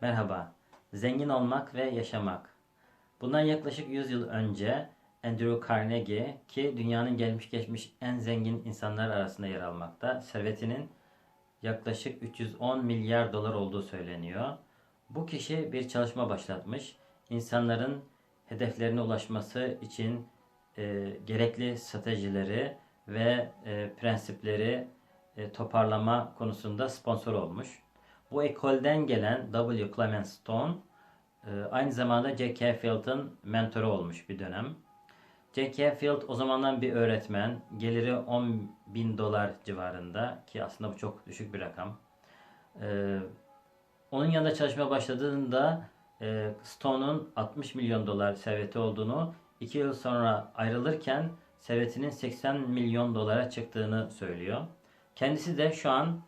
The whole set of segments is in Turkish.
Merhaba. Zengin olmak ve yaşamak. Bundan yaklaşık 100 yıl önce Andrew Carnegie ki dünyanın gelmiş geçmiş en zengin insanlar arasında yer almakta. Servetinin yaklaşık 310 milyar dolar olduğu söyleniyor. Bu kişi bir çalışma başlatmış. İnsanların hedeflerine ulaşması için e, gerekli stratejileri ve e, prensipleri e, toparlama konusunda sponsor olmuş. Bu ekolden gelen W. Clement Stone e, aynı zamanda Jack Canfield'ın mentoru olmuş bir dönem. Jack Canfield o zamandan bir öğretmen. Geliri 10 bin dolar civarında ki aslında bu çok düşük bir rakam. E, onun yanında çalışmaya başladığında e, Stone'un 60 milyon dolar serveti olduğunu, 2 yıl sonra ayrılırken servetinin 80 milyon dolara çıktığını söylüyor. Kendisi de şu an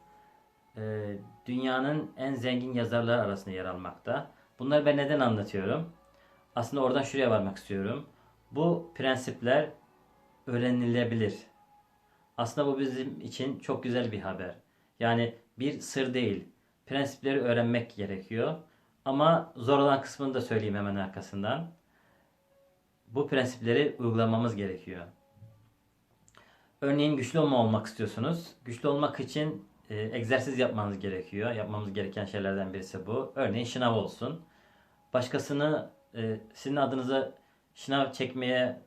dünyanın en zengin yazarlar arasında yer almakta. Bunları ben neden anlatıyorum? Aslında oradan şuraya varmak istiyorum. Bu prensipler öğrenilebilir. Aslında bu bizim için çok güzel bir haber. Yani bir sır değil. Prensipleri öğrenmek gerekiyor. Ama zor olan kısmını da söyleyeyim hemen arkasından. Bu prensipleri uygulamamız gerekiyor. Örneğin güçlü olma olmak istiyorsunuz. Güçlü olmak için e, egzersiz yapmanız gerekiyor. Yapmamız gereken şeylerden birisi bu. Örneğin şınav olsun. Başkasını e, sizin adınıza şınav çekmeye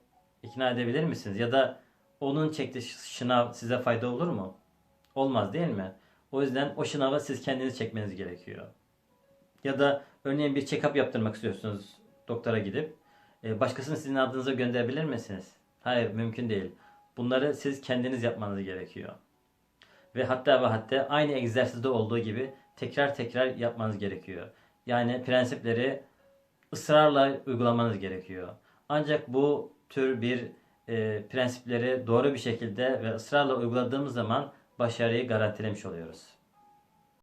ikna edebilir misiniz? Ya da onun çektiği şınav size fayda olur mu? Olmaz değil mi? O yüzden o şınava siz kendiniz çekmeniz gerekiyor. Ya da örneğin bir check-up yaptırmak istiyorsunuz doktora gidip. E, başkasını sizin adınıza gönderebilir misiniz? Hayır mümkün değil. Bunları siz kendiniz yapmanız gerekiyor. Ve hatta ve hatta aynı egzersizde olduğu gibi tekrar tekrar yapmanız gerekiyor. Yani prensipleri ısrarla uygulamanız gerekiyor. Ancak bu tür bir e, prensipleri doğru bir şekilde ve ısrarla uyguladığımız zaman başarıyı garantilemiş oluyoruz.